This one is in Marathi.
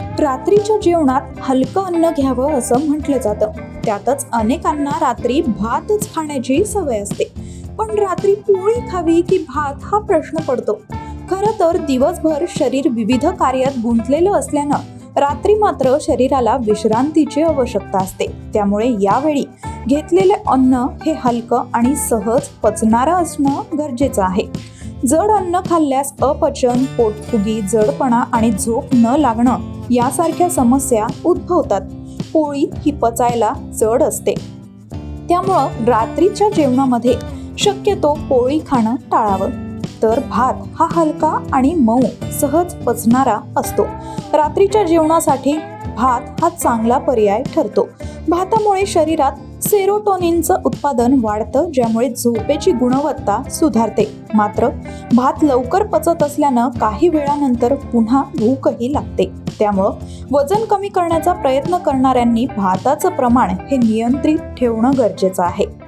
रात्रीच्या जेवणात हलकं अन्न घ्यावं असं म्हटलं जातं. त्यातच अनेकांना रात्री भातच खाण्याची सवय असते. पण रात्री पोळी खावी की भात हा प्रश्न पडतो. खरं तर दिवसभर शरीर विविध कार्यात गुंतलेलं असल्यानं रात्री मात्र शरीराला विश्रांतीची आवश्यकता असते. त्यामुळे यावेळी घेतलेले अन्न हे हलकं आणि सहज पचणारं असणं गरजेचं आहे. जड अन्न खाल्ल्यास अपचन पोटफुगी जडपणा आणि झोप न लागणं यासारख्या समस्या उद्भवतात. पोळी ही पचायला जड असते. त्यामुळं रात्रीच्या जेवणामध्ये शक्यतो पोळी खाणं टाळावं. तर भात हा हलका आणि मऊ सहज पचणारा असतो. रात्रीच्या जेवणासाठी भात हा चांगला पर्याय ठरतो. भातामुळे शरीरात सेरोटोनिनचं उत्पादन वाढतं ज्यामुळे झोपेची गुणवत्ता सुधारते. मात्र भात लवकर पचत असल्यानं काही वेळानंतर पुन्हा भूकही लागते. त्यामुळं वजन कमी करण्याचा प्रयत्न करणाऱ्यांनी भाताचं प्रमाण हे नियंत्रित ठेवणं गरजेचं आहे.